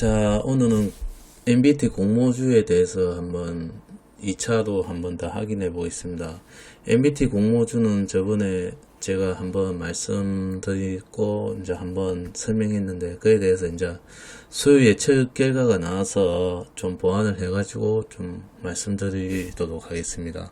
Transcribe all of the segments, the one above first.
자, 오늘은 MBT 공모주에 대해서 한번 2차도 한번 더 확인해 보겠습니다. MBT 공모주는 저번에 제가 한번 말씀드리고 이제 한번 설명했는데 그에 대해서 이제 수요 예측 결과가 나와서 좀 보완을 해가지고 좀 말씀드리도록 하겠습니다.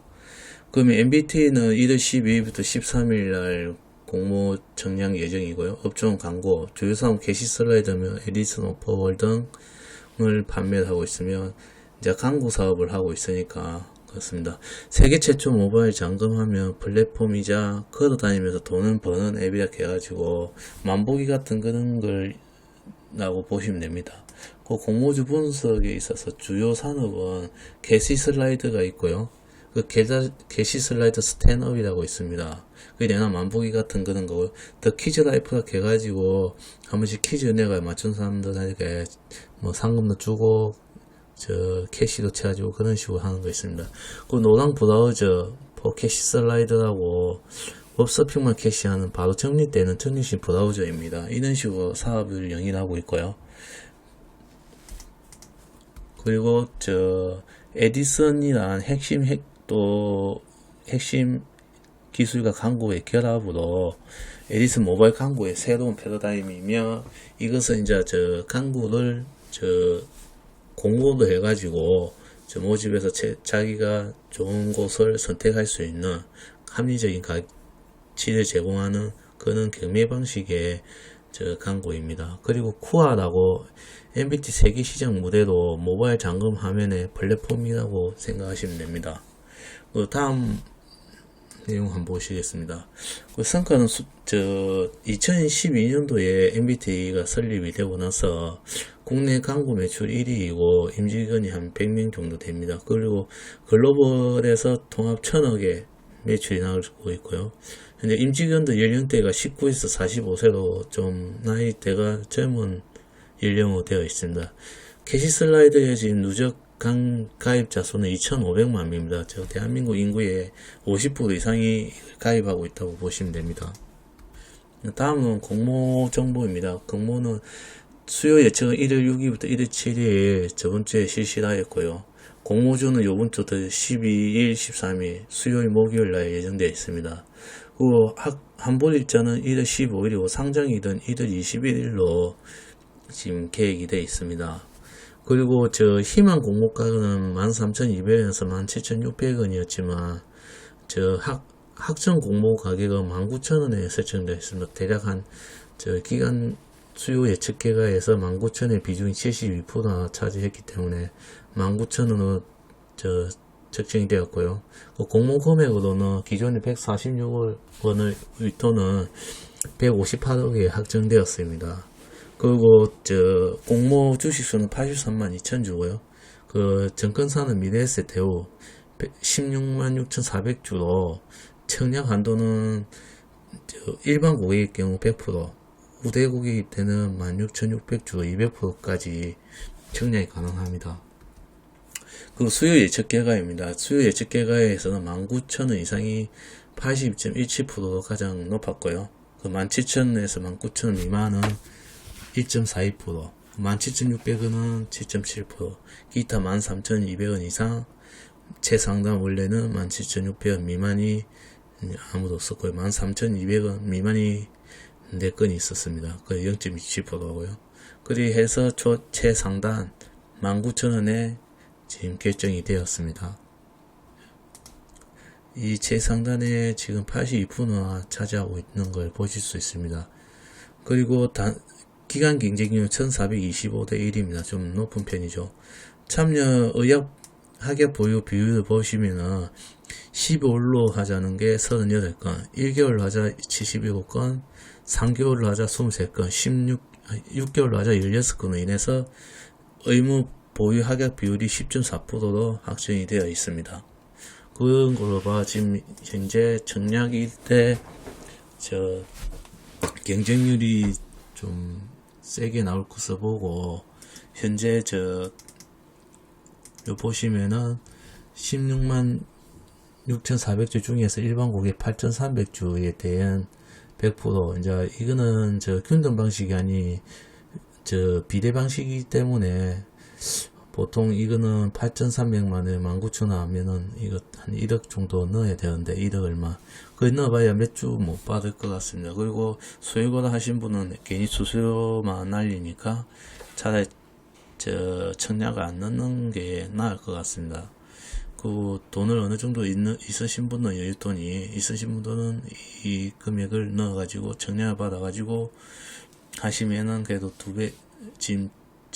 그러면 MBT는 1월 12일부터 13일 날 공모 정량 예정이고요. 업종 광고, 사업 게시 슬라이드며 에디슨 오퍼월 등을 판매를 하고 있으며 이제 광고 사업을 하고 있으니까 그렇습니다. 세계 최초 모바일 잠금하면 플랫폼이자 걸어다니면서 돈을 버는 앱이라 해가지고 만보기 같은 그런 걸 라고 보시면 됩니다. 그 공모주 분석에 있어서 주요 산업은 게시 슬라이드가 있고요. 그 게다, 게시 슬라이드 스탠업이라고 있습니다. 그게 내가 만보기 같은 그런 거고요. 더 퀴즈 라이프가 해가지고 한 번씩 퀴즈 내가 맞춘 사람들에게 뭐 상금도 주고 저 캐시도 채워주고 그런 식으로 하는 거 있습니다. 그 노랑 브라우저 포 캐시 슬라이드라고 웹서핑만 캐시하는 바로 정리되는 정리식 브라우저입니다. 이런 식으로 사업을 영위하고 있고요. 그리고 저 에디슨이란 핵심 핵 또 핵심 기술과 광고의 결합으로 에디슨 모바일 광고의 새로운 패러다임이며 이것은 이제 저 광고를 저 공모도 해가지고 저 모집에서 제- 자기가 좋은 곳을 선택할 수 있는 합리적인 가치를 제공하는 그런 경매 방식의 저 광고입니다. 그리고 쿠아라고 MBT 세계 시장 무대로 모바일 잠금 화면의 플랫폼이라고 생각하시면 됩니다. 그 다음 내용 한번 보시겠습니다. 그 성과는 수, 저 2012년도에 MBT가 설립이 되고 나서 국내 광고 매출 1위이고 임직원이 한 100명 정도 됩니다. 그리고 글로벌에서 통합 천억의 매출이 나오고 있고요. 현재 임직원들 연령대가 19에서 45세로 좀 나이대가 젊은 연령으로 되어 있습니다. 캐시 슬라이드에 지금 누적 강 가입자 수는 2,500만 명입니다. 저 대한민국 인구의 50% 이상이 가입하고 있다고 보시면 됩니다. 다음은 공모 정보입니다. 공모는 수요 예측은 1월 6일부터 1월 7일 저번 주에 실시하였고요. 공모주는 요번 주 12일, 13일 수요일, 목요일 날 예정되어 있습니다. 그리고 학- 한볼 일자는 1월 15일이고 상장일은 1월 21일로 지금 계획이 되어 있습니다. 그리고 저 희망 공모가는 13,200원에서 17,600원이었지만 저 학, 학점 공모 가격은 19,000원에 설정되어 있습니다. 대략 한 저 기간 수요 예측 계가에서 19,000원의 비중이 72%나 차지했기 때문에 19,000원으로 저 적정이 되었고요. 그 공모 금액으로는 기존의 146억 원의 위토는 158억에 확정되었습니다. 그리고 저 공모 주식수는 83만 2천 주고요. 그 정권사는 미래에셋 대우 16만 6,400 주로 청약 한도는 저 일반 고객의 경우 100%, 우대 고객일 때는 16,600주 200%까지 청약이 가능합니다. 그 수요 예측 결과입니다. 수요 예측 결과에서는 19,000원 이상이 80.17%로 가장 높았고요. 그 17,000원에서 19,000원 미만은 1.42%, 17,600원은 7.7%, 기타 13,200원 이상, 최상단 원래는 17,600원 미만이 아무도 없었고요. 13,200원 미만이 4건이 있었습니다. 그 0.27%고요. 그리 해서 초 최상단 19,000원에 지금 결정이 되었습니다. 이 최상단에 지금 82%나 차지하고 있는 걸 보실 수 있습니다. 그리고 단, 기간 경쟁률 1425대 1입니다. 좀 높은 편이죠. 참여 의학 학업 보유 비율을 보시면은 15일로 하자는 게 38건, 1개월로 하자 77건, 3개월로 하자 23건, 16, 6개월로 하자 16건으로 인해서 의무 보유 학약 비율이 10.4%로 확정이 되어 있습니다. 그런 걸로 봐 지금 현재 정략일 때 저 경쟁률이 좀 세게 나올 것을 보고 현재 저 요 보시면은 16만 6,400주 중에서 일반 고객 8,300주에 대한 100% 이제 이거는 저 균등 방식이 아니 저 비대 방식이기 때문에 보통 이거는 8,300만에 19,000원 하면은 이거 한 1억 정도 넣어야 되는데 1억 얼마 그 넣어봐야 몇 주 못 받을 것 같습니다. 그리고 수익을 하신 분은 괜히 수수료만 날리니까 차라리 저 청약을 안 넣는 게 나을 것 같습니다. 그 돈을 어느 정도 있는, 있으신 분은 여윳돈이 있으신 분들은 이 금액을 넣어가지고 청약을 받아가지고 하시면은 그래도 두 배, 지금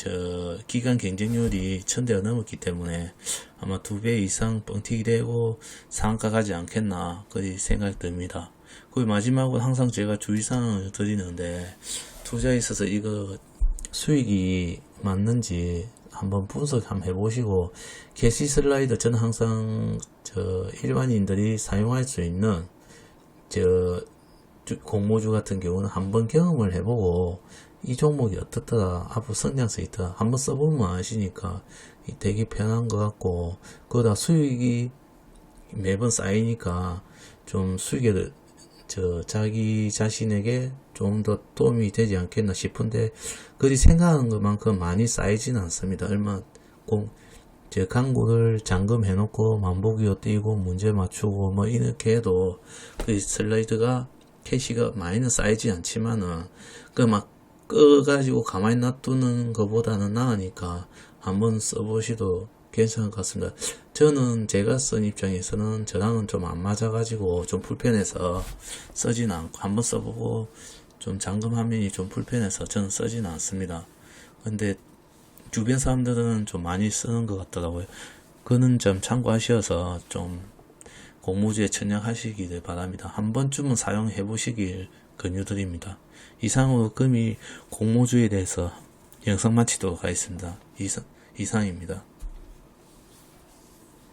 저 기간 경쟁률이 천대가 넘었기 때문에 아마 두 배 이상 뻥튀기 되고 상가 가지 않겠나 그리 생각이 듭니다. 그리고 마지막으로 항상 제가 주의사항을 드리는데 투자에 있어서 이거 수익이 맞는지 한번 분석 한번 해보시고 게시 슬라이드 저는 항상 저 일반인들이 사용할 수 있는 저 주- 공모주 같은 경우는 한번 경험을 해보고 이 종목이 어떻더라 앞으로 성장성 있더라 한번 써보면 아시니까 이 되게 편한 것 같고 그러다 수익이 매번 쌓이니까 좀 수익에 저 자기 자신에게 좀 더 도움이 되지 않겠나 싶은데 그리 생각하는 것만큼 많이 쌓이지는 않습니다. 얼마 공, 제 강구를 잠금해 놓고 만보기로 뛰고 문제 맞추고 뭐 이렇게 해도 그 슬라이드가 캐시가 많이는 쌓이지 않지만은 그막 꺼가지고 가만히 놔두는 것보다는 나으니까 한번 써보시도 괜찮을 것 같습니다. 저는 제가 쓴 입장에서는 저랑은 좀 안 맞아가지고 좀 불편해서 쓰진 않고 한번 써보고 좀 잠금 화면이 좀 불편해서 저는 쓰진 않습니다. 근데 주변 사람들은 좀 많이 쓰는 것 같더라고요. 그는 좀 참고하셔서 좀 공모주에 천약하시기를 바랍니다. 한 번쯤은 사용해 보시길 권유드립니다. 이상으로 금이 공모주에 대해서 영상 마치도록 하겠습니다. 이상, 이상입니다.